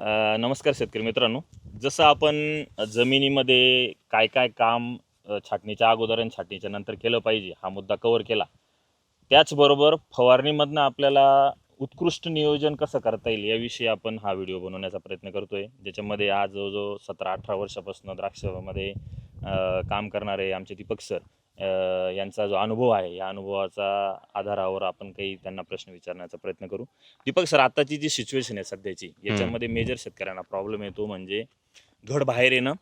नमस्कार शेतकरी मित्रांनो. जसं आपण जमिनीमध्ये काय काय काम छाटणीच्या अगोदर आणि छाटणीच्या नंतर केलं पाहिजे हा मुद्दा कवर केला. त्याचबरोबर फवारणीमधनं आपल्याला उत्कृष्ट नियोजन कसं करता येईल याविषयी आपण हा व्हिडिओ बनवण्याचा प्रयत्न करतो आहे ज्याच्यामध्ये आज जवळजवळ सतरा अठरा वर्षापासून द्राक्षामध्ये काम करणारे आमचे दीपक सर यांचा जो अनुभव आहे या अनुभवाचा आधारावर आपण काही त्यांना प्रश्न विचारण्याचा प्रयत्न करू. दीपक सर आताची जी सिच्युएशन आहे सध्याची याच्यामध्ये मेजर शेतकऱ्यांना प्रॉब्लेम येतो म्हणजे घड बाहेर येणं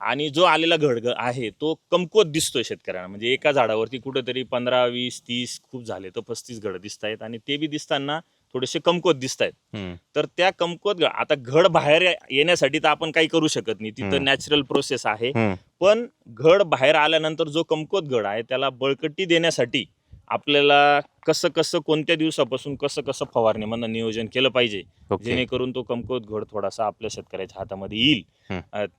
आणि जो आलेला घड आहे तो कमकुवत दिसतोय शेतकऱ्यांना. म्हणजे एका झाडावरती कुठेतरी पंधरा वीस तीस खूप झाले तर पस्तीस घड दिसत आहेत आणि ते बी दिसताना थोडेसे कमकुवत दिसत आहेत तर त्या कमकुवत आता घड बाहेर येण्यासाठी तर आपण काही करू शकत नाही. तिथं. नॅचरल प्रोसेस आहे. पण घड बाहेर आल्यानंतर जो कमकुवत घड आहे त्याला बळकटी देण्यासाठी आपल्याला कसं कसं कोणत्या दिवसापासून कसं कसं फवारणीमधनं नियोजन केलं पाहिजे. ओके. जेणेकरून तो कमकुवत घड थोडासा आपल्या शेतकऱ्याच्या हातामध्ये येईल.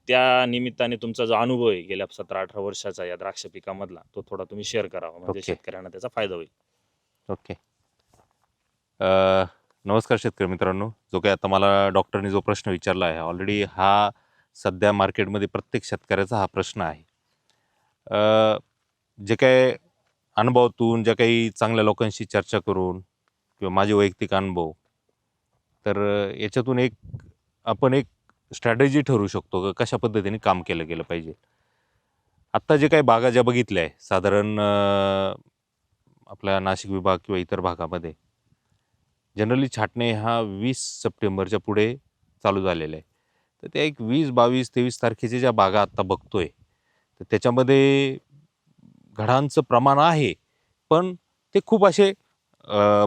त्या निमित्ताने तुमचा जो अनुभव आहे गेल्या सतरा अठरा वर्षाचा या द्राक्ष पिकामधला तो थोडा तुम्ही शेअर करावा. म्हणजे. शेतकऱ्यांना त्याचा फायदा होईल. ओके. अ, नमस्कार शेतकरी मित्रांनो. जो काही आता मला डॉक्टरनी जो प्रश्न विचारला आहे ऑलरेडी हा सध्या मार्केटमध्ये प्रत्येक शेतकऱ्याचा हा प्रश्न आहे. जे काही अनुभवातून ज्या काही चांगल्या लोकांशी चर्चा करून किंवा माझे वैयक्तिक अनुभव तर याच्यातून एक आपण एक स्ट्रॅटेजी ठरवू शकतो का कशा पद्धतीने काम केलं गेलं पाहिजे. आत्ता जे काही बागा ज्या बघितल्या आहे साधारण आपल्या नाशिक विभाग किंवा इतर भागामध्ये जनरली छाटणे हा वीस सप्टेंबरच्या पुढे चालू झालेला आहे. तर त्या एक वीस बावीस तेवीस तारखेच्या ज्या बागा आत्ता बघतो आहे तर त्याच्यामध्ये घडांचं प्रमाण आहे पण ते खूप असे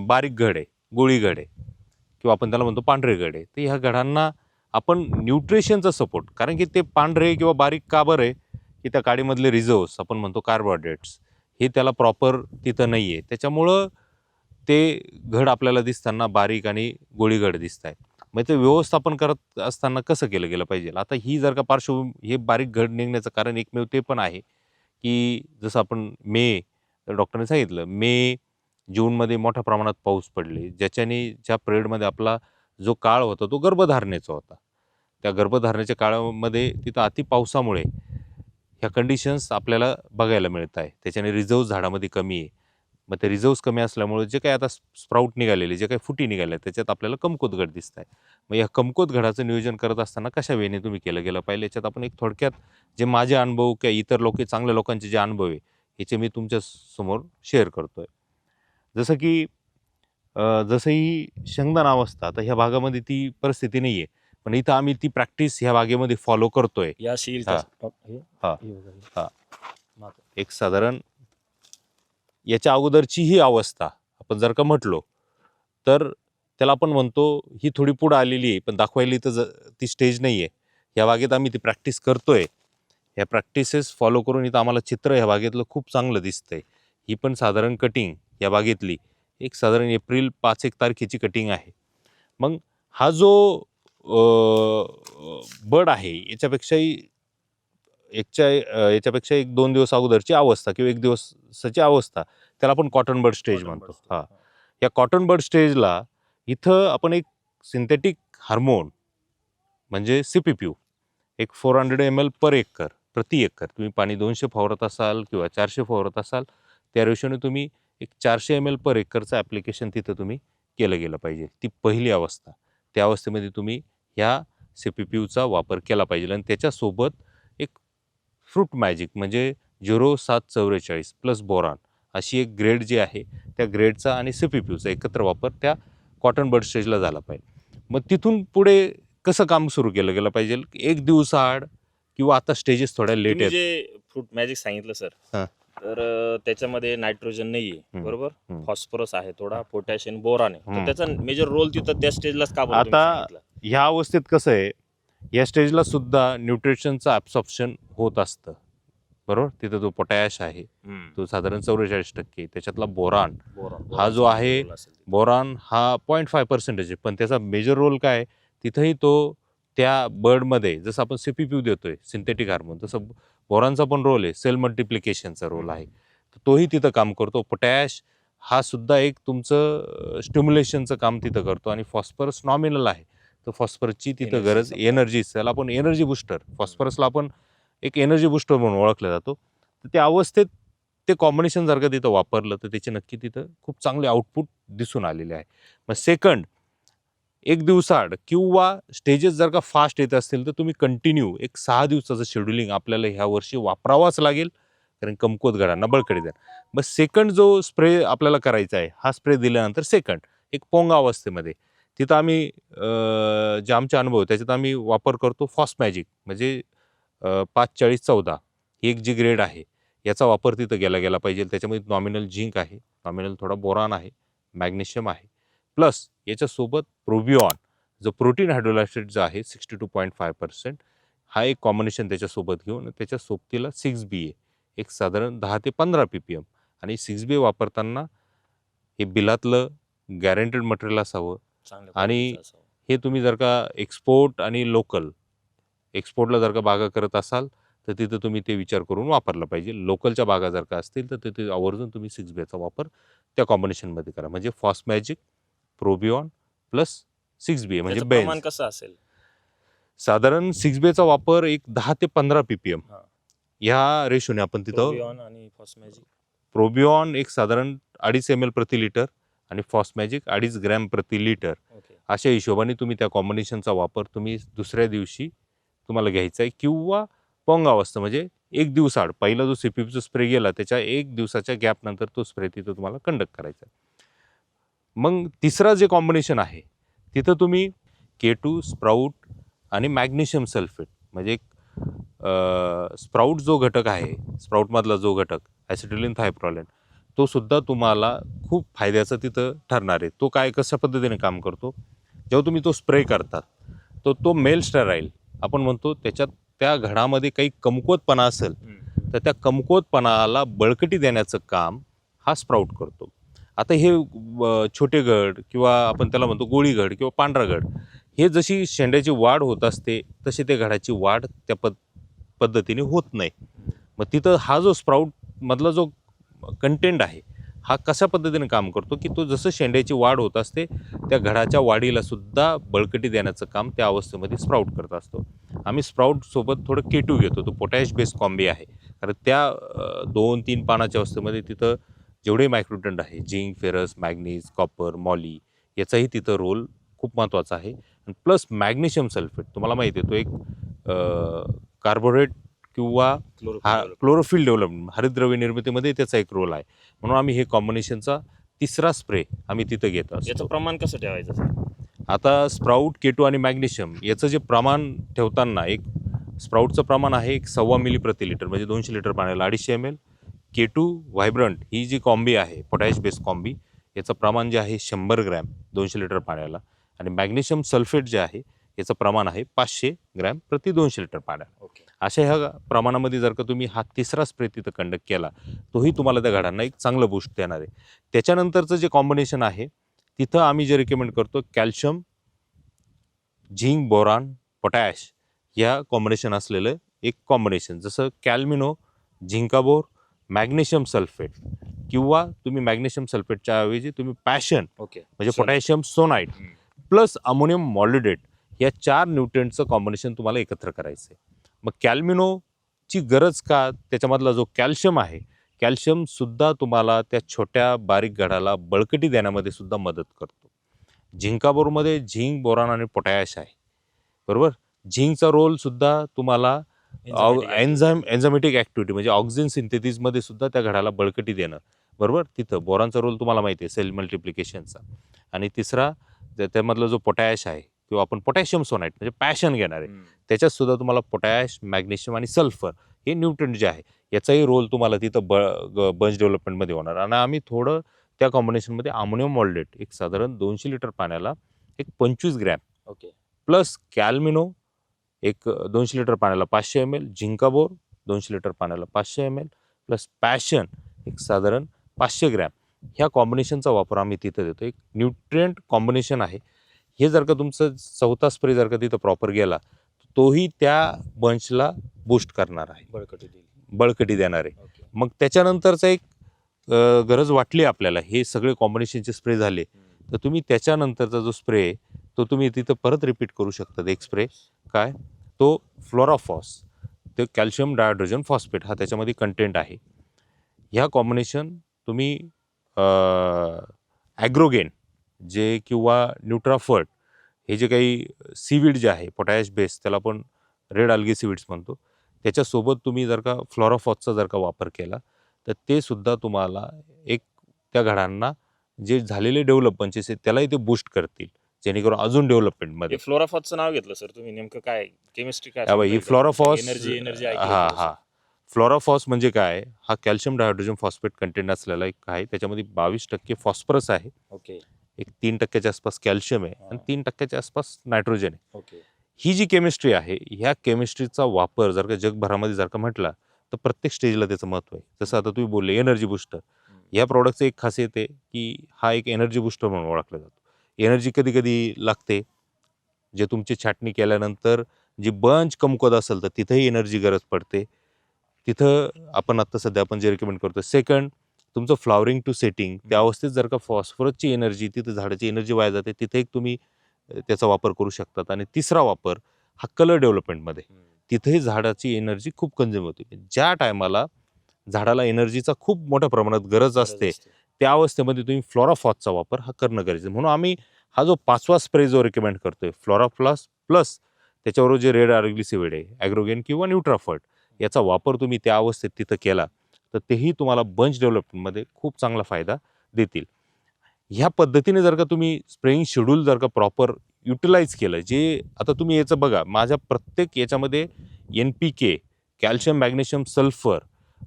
बारीक घड आहे गोळी घड आहे किंवा आपण त्याला म्हणतो पांढरे घड आहे. तर ह्या घडांना आपण न्यूट्रिशनचा सपोर्ट कारण की ते पांढरे किंवा बारीक का बरं आहे की त्या काडीमधले रिझर्व्स आपण म्हणतो कार्बोहायड्रेट्स हे त्याला प्रॉपर तिथं नाही आहे त्याच्यामुळं ते घड आपल्याला दिसताना बारीक आणि गोळीघड दिसत आहे मग ते व्यवस्थापन करत असताना कसं केलं गेलं पाहिजे? आता ही जर का पार्श्वभूमी हे बारीक घड निघण्याचं कारण एकमेव ते पण आहे की जसं आपण मे डॉक्टरने सांगितलं मे जूनमध्ये मोठ्या प्रमाणात पाऊस पडले. ज्याच्याने ज्या पिरियडमध्ये आपला जो काळ होता तो गर्भधारणेचा होता. त्या गर्भधारणेच्या काळामध्ये तिथं अति पावसामुळे ह्या कंडिशन्स आपल्याला बघायला मिळत आहे त्याच्याने रिझर्व झाडामध्ये कमी आहे. मग ते रिझर्व्स कमी असल्यामुळे जे काही आता स्प्राऊट निघालेले जे काही फुटी निघाल्या त्याच्यात आपल्याला कमकोत घड दिसत आहे मग या कमकोत घडाचं नियोजन करत असताना कशा वेने तुम्ही केलं? गेलं पाहिजे याच्यात आपण एक थोडक्यात जे माझे अनुभव किंवा इतर लोक चांगल्या लोकांचे जे अनुभव आहे याचे मी तुमच्यासमोर शेअर करतोय. जसं की जसं ही शेंगदाण अवस्था आता ह्या भागामध्ये ती परिस्थिती नाही आहे पण इथं आम्ही ती प्रॅक्टिस ह्या भागेमध्ये फॉलो करतोय. हा. हा. हा. एक साधारण याच्या अगोदरची ही अवस्था आपण जर का म्हटलो तर त्याला आपण म्हणतो ही थोडी पुढं आलेली आहे पण दाखवायली तर ज ती स्टेज नाही आहे ह्या बागेत आम्ही ती प्रॅक्टिस करतो आहे ह्या प्रॅक्टिसेस फॉलो करून इथं आम्हाला चित्र ह्या बागेतलं खूप चांगलं दिसतं आहे ही पण साधारण कटिंग या बागेतली. एक साधारण एप्रिल पाच एक तारखेची कटिंग आहे. मग हा जो बड आहे याच्यापेक्षाही एकच्या याच्यापेक्षा एक दोन दिवस अगोदरची अवस्था किंवा एक दिवसाची अवस्था त्याला आपण कॉटन बर्ड स्टेज म्हणतो. हा. या कॉटन बर्ड स्टेजला इथं आपण एक सिंथेटिक हार्मोन म्हणजे सी पी पी एक four hundred M L per acre प्रति एकर. तुम्ही पाणी दोनशे फवारत असाल किंवा चारशे फवारत असाल त्या रेशोने तुम्ही एक चारशे एम एल पर एकरचं ॲप्लिकेशन तिथं तुम्ही केलं गेलं पाहिजे. ती पहिली अवस्था. त्या अवस्थेमध्ये तुम्ही ह्या सी पी पी यूचा वापर केला पाहिजे. आणि त्याच्यासोबत फ्रूट मॅजिक म्हणजे झिरो सात चौवेचाळीस प्लस बोरान अशी एक ग्रेड जी आहे त्या ग्रेडचा आणि सी पी एकत्र वापर त्या कॉटन बर्ड स्टेजला झाला पाहिजे मग तिथून पुढे कसं काम सुरू केलं गेलं पाहिजे एक दिवसाआड किंवा आता स्टेजेस थोड्या लेट आहेत जे फ्रूट मॅजिक सांगितलं सर हा. तर त्याच्यामध्ये नायट्रोजन नाहीये हम्म. बरोबर हम्म. फॉस्फरस आहे थोडा पोटॅशियम बोरान आहे हम्म. तर त्याचा मेजर रोल तिथं त्या स्टेजलाच का बरं तुम्ही आता- सांगितलं? ह्या अवस्थेत कसं आहे या स्टेजला सुद्धा न्यूट्रिशनचं ॲब्सॉर्प्शन होत असतं. बरोबर? तिथं जो पोटॅश आहे. तो साधारण चौवेचाळीस टक्के त्याच्यातला बोरान. बोरान. हा जो आहे. बोरान हा पॉईंट फाय पर्सेंटेज आहे. पण त्याचा मेजर रोल काय? तिथंही तो त्या बर्डमध्ये जसं आपण सी पी पी देतोय सिंथेटिक हार्मोन तसं बोरानचा पण रोल आहे सेल मल्टिप्लिकेशनचा रोल आहे. तर तोही तिथं काम करतो. पोटॅश हा सुद्धा एक तुमचं स्टिम्युलेशनचं काम तिथं करतो. आणि फॉस्फरस नॉमिनल आहे. तर फॉस्फरसची तिथं गरज. एनर्जी त्याला आपण एनर्जी बुस्टर फॉस्फरसला आपण एक एनर्जी बुस्टर म्हणून ओळखला जातो. तर त्या अवस्थेत ते कॉम्बिनेशन जर का तिथं वापरलं तर त्याचे नक्की तिथं खूप चांगले आउटपुट दिसून आलेले आहे. मग सेकंड एक दिवसाआड किंवा स्टेजेस जर का फास्ट येत असतील तर तुम्ही कंटिन्यू एक सहा दिवसाचं शेड्युलिंग आपल्याला ह्या वर्षी वापरावाच लागेल कारण कमकुवत घडांना बळकटी द्या मग सेकंड जो स्प्रे आपल्याला करायचा आहे हा स्प्रे दिल्यानंतर सेकंड एक पोंगा अवस्थेमध्ये. तिथं आम्ही जे आमचे अनुभव त्याच्यात आम्ही वापर करतो फॉस्ट मॅजिक म्हणजे पाच चाळीस चौदा ही एक जी ग्रेड आहे याचा वापर तिथं गेला गेला पाहिजे. त्याच्यामध्ये नॉमिनल झिंक आहे नॉमिनल थोडा बोरॉन आहे मॅग्नेशियम आहे. प्लस याच्यासोबत प्रोबिऑन जो प्रोटीन हायड्रोलायसेट जो आहे sixty two point five percent हा एक कॉम्बिनेशन त्याच्यासोबत घेऊन त्याच्या सोबतीला सिक्स बी ए एक साधारण दहा ते पंधरा पी पी एम आणि सिक्स बी ए वापरताना हे बिलातलं गॅरंटेड मटेरियल असावं आणि. हे तुम्ही जर का एक्सपोर्ट आणि लोकल एक्सपोर्टला जर का बागा करत असाल तर तिथं तुम्ही ते विचार करून वापरलं पाहिजे. लोकलच्या बागा जर का असतील तर तिथे आवर्जून तुम्ही सिक्स बेचा वापर त्या कॉम्बिनेशनमध्ये करा. म्हणजे फॉस्ट मॅजिक प्रोबिऑन प्लस सिक्स बी म्हणजे प्रमाण बेन्स कसं असेल? साधारण सिक्स बेचा वापर एक दहा ते पंधरा पी पी एम हा. ह्या रेशोने आपण तिथं प्रोबिऑन एक साधारण अडीच एम एल प्रति लिटर आणि फॉस्ट मॅजिक अडीच ग्रॅम प्रति लिटर अशा हिशोबाने तुम्ही त्या कॉम्बिनेशनचा वापर तुम्ही दुसऱ्या दिवशी तुम्हाला घ्यायचा आहे किंवा पोंग अवस्था म्हणजे एक दिवसाआड पहिला जो सी पी पीचा स्प्रे गेला त्याच्या एक दिवसाच्या गॅपनंतर तो स्प्रे तिथं तुम्हाला कंडक्ट करायचा आहे. मग तिसरा जे कॉम्बिनेशन आहे तिथं तुम्ही के टू स्प्राऊट आणि मॅग्नेशियम सल्फेट म्हणजे स्प्राऊट जो घटक आहे स्प्राऊटमधला जो घटक ॲसिटिलिन थायप्रॉलेन तो सुद्धा तुम्हाला खूप फायद्याचा तिथं ठरणार आहे. तो काय कशा पद्धतीने काम करतो? जेव्हा तुम्ही तो स्प्रे करतात तो तो मेल स्टेराईल. आपण म्हणतो त्याच्यात त्या घडामध्ये काही कमकुवतपणा असेल तर त्या कमकुवतपणाला बळकटी देण्याचं काम हा स्प्राऊट करतो. आता हे छोटे घड किंवा आपण त्याला म्हणतो गोळी घड किंवा पांढरा घड हे जशी शेंड्याची वाढ होत असते तशी त्या घडाची वाढ त्या पद पद्धतीने होत नाही. मग तिथं हा जो स्प्राऊट मधला जो कंटेंट आहे. हा कशा पद्धतीने काम करतो की तो जसं शेंड्याची वाढ होत असते त्या घडाच्या वाढीला सुद्धा बळकटी देण्याचं काम त्या अवस्थेमध्ये स्प्राऊट करत असतो. आम्ही स्प्राऊटसोबत थोडं केटू घेतो तो पोटॅश बेस कॉम्बी आहे. कारण त्या दोन तीन पानाच्या अवस्थेमध्ये तिथं जेवढे मायक्रोटंट आहे zinc ferrous manganese copper moly याचाही तिथं रोल खूप महत्त्वाचा आहे. आणि प्लस मॅग्नेशियम सल्फेट तुम्हाला माहिती आहे तो एक कार्बोरेट किंवा हा क्लोरोफिल डेव्हलपमेंट हरितद्रव्य निर्मितीमध्ये त्याचा एक रोल आहे. म्हणून आम्ही हे कॉम्बिनेशनचा तिसरा स्प्रे आम्ही तिथं घेत याचं असतो प्रमाण कसं ठेवायचं सर आता स्प्राऊट केटो आणि मॅग्नेशियम याचं जे प्रमाण ठेवताना एक स्प्राऊटचं प्रमाण आहे एक सव्वा मिली प्रति लिटर म्हणजे दोनशे लिटर पाण्याला. अडीचशे M L K two vibrant ही जी कॉम्बी आहे पोटॅश बेस कॉम्बी याचं प्रमाण जे आहे शंभर ग्रॅम दोनशे लिटर पाण्याला. आणि मॅग्नेशियम सल्फेट जे आहे याचं प्रमाण आहे पाचशे ग्रॅम प्रति दोनशे लिटर पाण्याला. ओके अशा ह्या प्रमाणामध्ये जर का तुम्ही हा तिसरा स्प्रे तिथं कंडक्ट केला तोही तुम्हाला त्या घडांना एक चांगलं बूस्ट देणार आहे. त्याच्यानंतरचं जे कॉम्बिनेशन आहे तिथं आम्ही जे रिकमेंड करतो कॅल्शियम झिंक बोरान पोटॅश या कॉम्बिनेशन असलेलं एक कॉम्बिनेशन जसं कॅल्मिनो झिंकाबोर मॅग्नेशियम सल्फेट किंवा तुम्ही मॅग्नेशियम सल्फेटच्या ऐवजी तुम्ही पॅशन ओके म्हणजे potassium schoenite. Plus ammonium molybdate या चार न्यूट्रिएंटचं कॉम्बिनेशन तुम्हाला एकत्र करायचं आहे मग कॅल्मिनोची गरज का? त्याच्यामधला जो कॅल्शियम आहे कॅल्शियम सुद्धा तुम्हाला त्या छोट्या बारीक गडाला बळकटी देण्यामध्ये सुद्धा मदत करतो. झिंकाबोरमध्ये झिंक बोरान आणि पोटॅश आहे. बरोबर? झिंकचा रोल सुद्धा तुम्हाला एन्झाइम एन्झामेटिक ॲक्टिव्हिटी म्हणजे ऑक्सिजन सिंथेसिसमध्ये सुद्धा त्या घडाला बळकटी देणं. बरोबर? तिथं बोरांचा रोल तुम्हाला माहिती आहे सेल मल्टिप्लिकेशनचा. आणि तिसरा त्या- त्यामधला जो पोटॅश आहे किंवा आपण पोटॅशियम सोनाईट म्हणजे पॅशन घेणार आहे त्याच्यात सुद्धा तुम्हाला पोटॅश मॅग्नेशियम आणि सल्फर हे न्यूट्रंट जे आहे याचाही रोल तुम्हाला तिथं ब बंच डेव्हलपमेंटमध्ये होणार. आणि आम्ही थोडं त्या कॉम्बिनेशनमध्ये अमोनियम मॉल्डेट एक साधारण दोनशे लिटर पाण्याला एक पंचवीस ग्रॅम ओके. प्लस कॅल्मिनो एक दोनशे लिटर पाण्याला पाचशे एम एल झिंकाबोर दोनशे लिटर पाण्याला पाचशे एम एल प्लस पॅशन एक साधारण पाचशे ग्रॅम. ह्या कॉम्बिनेशनचा वापर आम्ही तिथं देतो. एक न्यूट्रियंट कॉम्बिनेशन आहे. हे जर का तुमचं चौथा स्प्रे जर का तिथं प्रॉपर गेला तोही त्या बंचला बूस्ट करणार आहे. बळकटी बळकटी देणार आहे. मग त्याच्यानंतरचा एक अ, गरज वाटली आपल्याला हे सगळे कॉम्बिनेशनचे स्प्रे झाले तर तुम्ही त्याच्यानंतरचा जो स्प्रे तो तुम्ही तिथं परत रिपीट करू शकता. एक स्प्रे काय? तो फ्लोराफॉस ते कॅल्शियम डायहायड्रोजन फॉस्फेट हा त्याच्यामध्ये कंटेंट आहे. ह्या कॉम्बिनेशन तुम्ही ॲग्रोगेन जे किंवा न्यूट्राफर्ट हे जे काही सीवीड जे आहे पोटॅश बेस त्याला आपण रेड अल्गी सीवीड्स म्हणतो. त्याच्यासोबत तुम्ही जर का फ्लोराफॉसचा जर का वापर केला तर ते सुद्धा तुम्हाला एक त्या घडांना जे झालेले डेव्हलपमेंटचे आहेत त्यालाही ते बूस्ट करतील जेणेकरून अजून डेव्हलपमेंटमध्ये. फ्लोराफॉसचं नाव घेतलं सर तुम्ही नेमकं काय केमिस्ट्री काय हा फ्लोराफॉस एनर्जी एनर्जी हा हा. फ्लोराफॉस म्हणजे काय? हा कॅल्शियम डायहायड्रोजन फॉस्फेट कंटेंट असलेला एक आहे त्याच्यामध्ये बावीस टक्के फॉस्फरस आहे. ओके. एक तीन टक्क्याच्या आसपास कॅल्शियम आहे आणि. तीन टक्क्याच्या आसपास नायट्रोजन आहे. ही जी केमिस्ट्री आहे ह्या केमिस्ट्रीचा वापर जर का जगभरामध्ये जर का म्हटला तर प्रत्येक स्टेजला त्याचं महत्त्व आहे. जसं आता तुम्ही बोलले एनर्जी बुस्टर. या प्रॉडक्टचं एक खासियत आहे की हा एक एनर्जी बुस्टर म्हणून ओळखला जातो. एनर्जी कधी कधी लागते. जे तुमची छाटणी केल्यानंतर जी बंच कमकुवत असेल तर तिथंही एनर्जी गरज पडते. तिथं आपण आत्ता सध्या आपण जे रिकमेंड करतो सेकंड तुमचं फ्लॉवरिंग टू सेटिंग त्या अवस्थेत जर का फॉस्फरसची एनर्जी तिथं झाडाची एनर्जी वाया जाते तिथे एक तुम्ही त्याचा वापर करू शकतात. आणि तिसरा वापर हा कलर डेव्हलपमेंटमध्ये. तिथेही झाडाची एनर्जी खूप कन्झ्युम होते. ज्या टायमाला झाडाला एनर्जीचा खूप मोठ्या प्रमाणात गरज असते त्या अवस्थेमध्ये तुम्ही फ्लोराफॉसचा वापर हा करणं गरजेचं. म्हणून आम्ही हा जो पाचवा स्प्रे जो रिकमेंड करतोय फ्लोराफ्लॉस प्लस त्याच्याबरोबर जे रेड आर्ग्लिसिविड आहे ॲग्रोगेन किंवा न्यूट्राफर्ट याचा वापर तुम्ही त्या अवस्थेत तिथं केला. तर तेही तुम्हाला बंच डेव्हलपमेंटमध्ये खूप चांगला फायदा देतील. ह्या पद्धतीने जर का तुम्ही स्प्रेइंग शेड्यूल जर का प्रॉपर युटिलाइज केलं जे आता तुम्ही याचं बघा माझ्या प्रत्येक याच्यामध्ये N P K calcium magnesium sulphur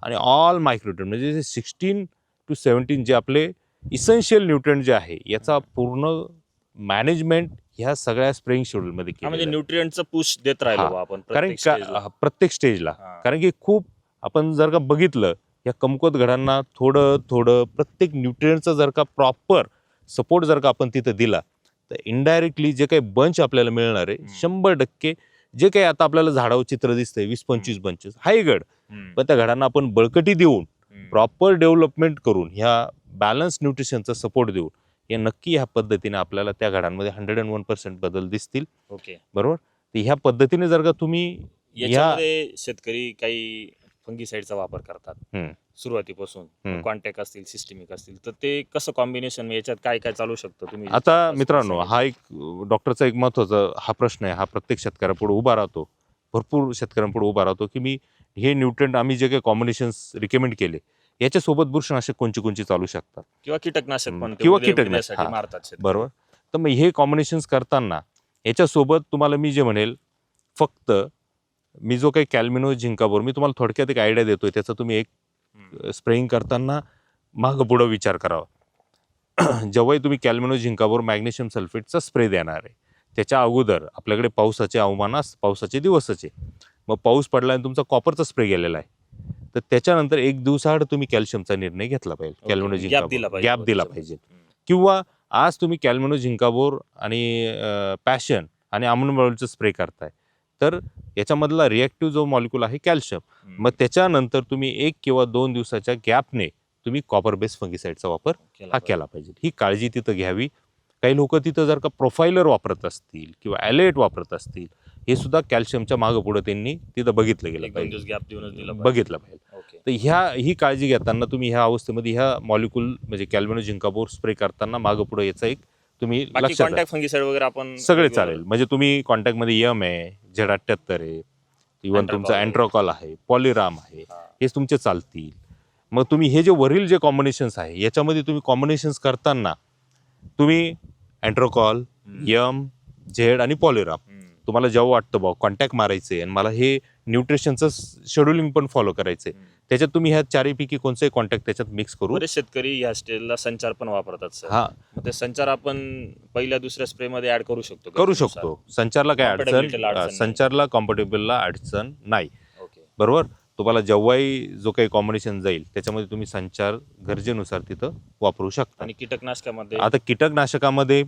आणि ऑल मायक्रोट्रेन म्हणजे जे सिक्स्टीन टू सेवन्टीन जे आपले इसेन्शियल न्यूट्रंट जे आहे याचा पूर्ण मॅनेजमेंट ह्या सगळ्या स्प्रेइंग शेड्यूलमध्ये हा म्हणजे केलं न्यूट्रिएंटचं पुश देत राहिलो आपण कारण प्रत्येक का प्रत्येक स्टेजला. कारण की खूप आपण जर का बघितलं या कमकुवत घडांना थोडं थोडं प्रत्येक न्यूट्रियनचा जर का प्रॉपर सपोर्ट जर का आपण तिथं दिला तर इनडायरेक्टली जे काही बंच आपल्याला मिळणार आहे. शंभर टक्के जे काही आता आपल्याला झाडावर चित्र दिसतंय वीस पंचवीस बंचेस हाय गड. पण त्या घडांना आपण बळकटी देऊन. प्रॉपर डेव्हलपमेंट करून ह्या बॅलन्स न्यूट्रिशनचा सपोर्ट देऊन हे नक्की ह्या पद्धतीने आपल्याला त्या घडांमध्ये हंड्रेड अँड वन पर्सेंट बदल दिसतील ओके बरोबर तर ह्या पद्धतीने जर का तुम्ही शेतकरी काही फंगीसाईडचा वापर करतात. सुरुवातीपासून. कॉन्टॅक्ट असतील सिस्टमिक असतील तर ते कसं कॉम्बिनेशन याच्यात काय काय चालू शकतं तुम्ही आता मित्रांनो. हा एक डॉक्टरचा एक महत्त्वाचा हा प्रश्न आहे हा प्रत्येक शेतकऱ्यापुढे उभा राहतो भरपूर शेतकऱ्यांपुढे उभा राहतो की मी हे न्यूट्रंट आम्ही जे काही कॉम्बिनेशन्स रिकमेंड केले याच्यासोबत बुरशीनाशक कोणची कोणची चालू शकतात किंवा कीटकनाशक किंवा कीटकनाशक. मारतात. बरोबर तर मग हे कॉम्बिनेशन्स करताना याच्यासोबत तुम्हाला मी जे म्हणेल फक्त मी जो काही कॅल्मिनो झिंकाबोर मी तुम्हाला थोडक्यात एक आयडिया देतोय त्याचा तुम्ही एक. स्प्रेइंग करताना मागं पुढं विचार करावा जेव्हाही तुम्ही कॅल्मिनो झिंकावर मॅग्नेशियम सल्फेटचा स्प्रे देणार आहे त्याच्या अगोदर आपल्याकडे पावसाचे अवमान अस पावसाचे दिवसच मग पाऊस पडला आणि तुमचा कॉपरचा स्प्रे गेलेला आहे तर त्याच्यानंतर एक दिवसाआड तुम्ही कॅल्शियमचा निर्णय घेतला पाहिजे. कॅल्मिनो झिंकावर पाहिजे गॅप दिला. पाहिजे. किंवा आज तुम्ही कॅल्मिनो झिंकाबोर आणि पॅशन आणि अमोनियमचं स्प्रे करताय तर याच्यामधला रिॲक्टिव्ह जो मॉलिक्यूल आहे कॅल्शियम. मग त्याच्यानंतर तुम्ही एक किंवा दोन दिवसाच्या गॅपने तुम्ही कॉपर बेस फंगिसाईडचा वापर हा. केला पाहिजे ही काळजी तिथं घ्यावी काही लोक तिथं जर का प्रोफायलर वापरत असतील किंवा ॲलेट वापरत असतील हे सुद्धा कॅल्शियमच्या मागं पुढं त्यांनी तिथं बघितलं गेलं पाहिजे. बघितलं पाहिजे ओके तर ह्या ही काळजी घेताना तुम्ही ह्या अवस्थेमध्ये ह्या मॉलिक्यूल म्हणजे कॅल्मिनो झिंकाबोर स्प्रे करताना मागं पुढं याचा एक तुम्ही कॉन्टॅक्ट वगैरे आपण सगळे चालेल म्हणजे तुम्ही कॉन्टॅक्टमध्ये यम आहे झेड अठ्ठ्याहत्तर आहे Antracol तुमचं आहे. अँट्रोकॉल आहे पॉलिराम आहे हा. हे तुमचे चालतील मग तुम्ही हे जे वरील जे कॉम्बिनेशन्स आहे याच्यामध्ये तुम्ही कॉम्बिनेशन्स करताना तुम्ही अँट्रोकॉल हम्म. यम झेड आणि पॉलिराम हम्म. तुम्हाला जेव्हा वाटतं बा कॉन्टॅक्ट मारायचे आणि मला हे न्यूट्रिशनचं शेड्युलिंग पण फॉलो करायचंय हम्म. त्याच्यात तुम्ही ह्या चारीपैकी कोणतेही कॉन्टॅक्ट त्याच्यात मिक्स करू. बरेच शेतकरी ह्या स्टेजला संचार पण वापरतात सर हा. मग ते संचार आपण पहिल्या दुसऱ्या स्प्रे मध्ये ऍड करू शकतो करू? शकतो. संचारला काय Compatibility ला अडचण अडचण अं, नाही. संचारला कॉम्पटेबलला अडचण नाही. ओके. बरोबर? तुम्हाला जेव्हाही जो काही कॉम्बिनेशन जाईल त्याच्यामध्ये तुम्ही संचार गरजेनुसार तिथं वापरू शकता. आणि कीटकनाशकामध्ये? आता कीटकनाशकामध्ये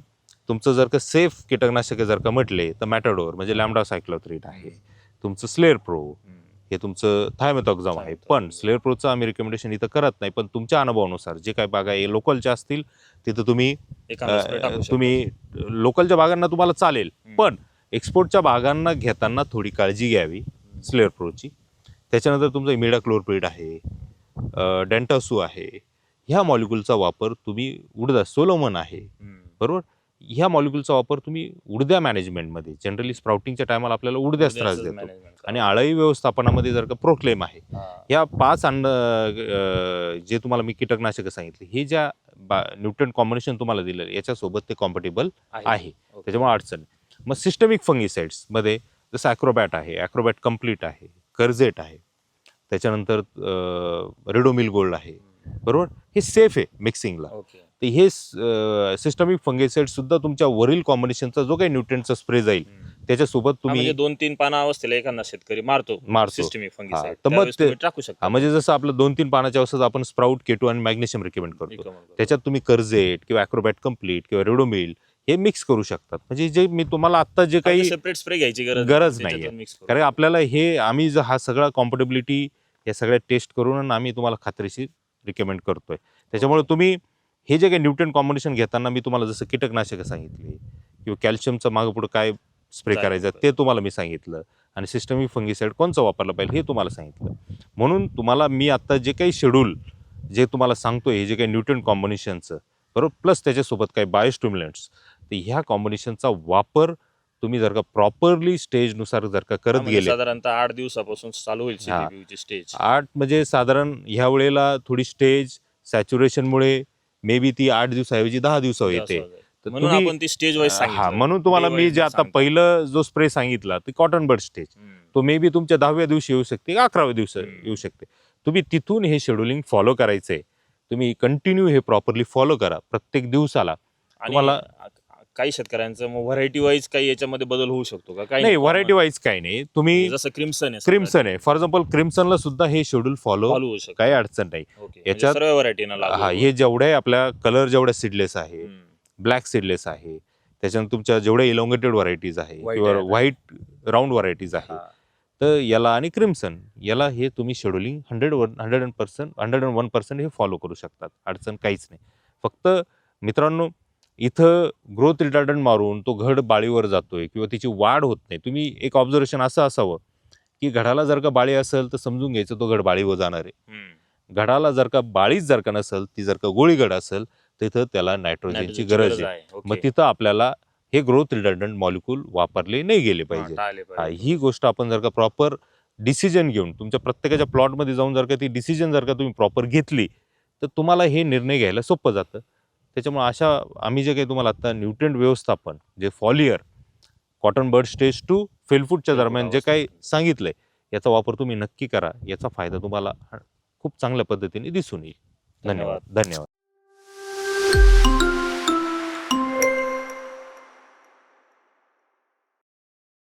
तुमचं जर का सेफ कीटकनाशक जर का म्हटले तर मॅटाडोर म्हणजे लॅमडा सायक्लोथ्रीट आहे. तुमचं स्लेअर प्रो हे तुमचं थायमेथॉक्झाम आहे. पण स्लेअर प्रोचं आम्ही रिकमेंडेशन इथं करत नाही. पण तुमच्या अनुभवानुसार जे काही बागा हे लोकलच्या असतील तिथं तुम्ही. तुम्ही लोकलच्या बागांना तुम्हाला चालेल. पण एक्सपोर्टच्या बागांना घेताना थोडी काळजी घ्यावी स्लेअर प्रोची त्याच्यानंतर तुमचं इमिडाक्लोरपिड आहे डेंटासू आहे. ह्या मॉलिक्यूलचा वापर तुम्ही उडदा सोलोमन आहे. बरोबर? ह्या मॉलिक्यूलचा वापर तुम्ही उडद्या मॅनेजमेंटमध्ये जनरली स्प्राउटिंगच्या टायमाला आपल्याला उडद्याच त्रास देतो आणि. आळई व्यवस्थापनामध्ये जर का प्रोक्लेम आहे हा. या पाच अन्न जे तुम्हाला मी कीटकनाशकं सांगितली हे ज्या न्यूट्रन कॉम्बिनेशन तुम्हाला दिलं याच्यासोबत ते कॉम्पॅटेबल आहे. त्याच्यामुळे अडचण. मग सिस्टमिक फंगिसाइड्समध्ये जसं ॲक्रोबॅट आहे ॲक्रोबॅट कंप्लीट आहे कर्जेट आहे त्याच्यानंतर रेडोमिल गोल्ड आहे बरोबर हे सेफ आहे मिक्सिंगला तर हे सिस्टमिक फंगिसाइड सुद्धा तुमच्या वरील कॉम्बिनेशनचा जो काही न्यूट्रियनचा स्प्रे जाईल. त्याच्यासोबत तुम्ही म्हणजे दोन तीन पाना अवस्थेला एखादा शेतकरी मारतो. मारतो. तर मग टाकू शकता. म्हणजे जसं आपलं दोन तीन पानाच्या औषध आपण स्प्राऊट केटो आणि मॅग्नेशियम रिकमेंड करतो. त्याच्यात तुम्ही कर्जेट किंवा अॅक्रोबॅट कंप्लीट किंवा रेडोमिल हे मिक्स करू शकतात. म्हणजे जे मी तुम्हाला आता जे काही सेपरेट स्प्रे घ्यायची गरज गरज करू. कारण आपल्याला हे आम्ही जर हा सगळा कॉम्पटेबिलिटी या सगळ्या टेस्ट करून आम्ही तुम्हाला खात्रीशीर रिकमेंड करतोय. त्याच्यामुळे तुम्ही हे जे काही न्यूट्रन कॉम्बिनेशन घेताना मी तुम्हाला जसं कीटकनाशकं सांगितली किंवा कॅल्शियमचं मागं पुढं काय स्प्रे करायचं. ते तुम्हाला मी सांगितलं. आणि सिस्टमिक फंगिसाईड कोणचं वापरलं पाहिजे हे तुम्हाला सांगितलं. म्हणून तुम्हाला मी आता जे काही शेड्यूल जे तुम्हाला सांगतोय हे जे काही न्यूट्रन कॉम्बिनेशनचं बरोबर? प्लस त्याच्यासोबत काही बायोस्टिम्युलंट्स तर ह्या कॉम्बिनेशनचा वापर तुम्ही जर का प्रॉपरली स्टेजनुसार जर का करत म्हणजे गेले साधारणतः आठ दिवसापासून चालू होईल स्टेज आठ म्हणजे साधारण ह्या वेळेला थोडी स्टेज सॅच्युरेशनमुळे मे बी ती आठ दिवसाऐवजी दहा दिवसावर येते. तर म्हणून तुम्ही- आपण ती स्टेज वाईज हा म्हणून तुम्हाला मी जे आता पहिलं जो स्प्रे सांगितला ते कॉटन बर्ड स्टेज तो मे बी तुमच्या दहाव्या दिवशी येऊ शकते का अकराव्या दिवशी हम्म. येऊ शकते. तुम्ही तिथून हे शेड्युलिंग फॉलो करायचंय. तुम्ही कंटिन्यू हे प्रॉपरली फॉलो करा. प्रत्येक दिवसाला. तुम्हाला- काही शेतकऱ्यांचं मग व्हरायटी वाईज काही याच्यामध्ये बदल होऊ शकतो का? काही नाही व्हरायटी वाईज काही नाही. तुम्ही जसं क्रिम्सन आहे क्रिम्सन आहे. फॉर एक्झाम्पल क्रिम्सनला सुद्धा हे शेड्यूल फॉलो फॉलो होऊ शकतो. काही अडचण नाही. ओके म्हणजे याच्यात- सर्व व्हरायटीना लागू हा हे जेवढे आपल्या कलर जेवढ्या सिडलेस आहे हम्म. ब्लॅक सीडलेस आहे त्याच्यानंतर तुमच्या जेवढ्या इलॉंगेटेड व्हरायटीज आहे White किंवा आहे. व्हाईट राऊंड व्हरायटीज आहे हा. तर याला आणि क्रिम्सन याला हे तुम्ही scheduling hundred one hundred and percent hundred and one percent हे फॉलो करू शकतात. अडचण काहीच नाही. फक्त मित्रांनो इथं ग्रोथ रिटार्डंट मारून तो घड बाळीवर जातोय किंवा तिची वाढ होत नाही तुम्ही एक ऑब्झर्वेशन असं असावं की घडाला जर का बाळी असेल तर समजून घ्यायचं तो घड बाळीवर जाणार आहे. घडाला जर का बाळीच जर का नसेल ती जर का गोळी घड असेल तिथं त्याला नायट्रोजनची गरज आहे. मग तिथं आपल्याला हे ग्रोथ रिडंडंट मॉलिक्यूल वापरले नाही गेले पाहिजे. ही गोष्ट आपण जर का प्रॉपर डिसिजन घेऊन तुमच्या प्रत्येकाच्या प्लॉटमध्ये जाऊन जर का ती डिसिजन जर का तुम्ही प्रॉपर घेतली तर तुम्हाला हे निर्णय घ्यायला सोपं जातं त्याच्यामुळे अशा आम्ही जे काही तुम्हाला आता न्यूट्रिएंट व्यवस्थापन जे foliar cotton bird stage to फेलफूटच्या दरम्यान जे काही अवस्था. सांगितलंय याचा वापर तुम्ही नक्की करा. याचा फायदा तुम्हाला खूप चांगल्या पद्धतीने दिसून येईल. धन्यवाद. धन्यवाद.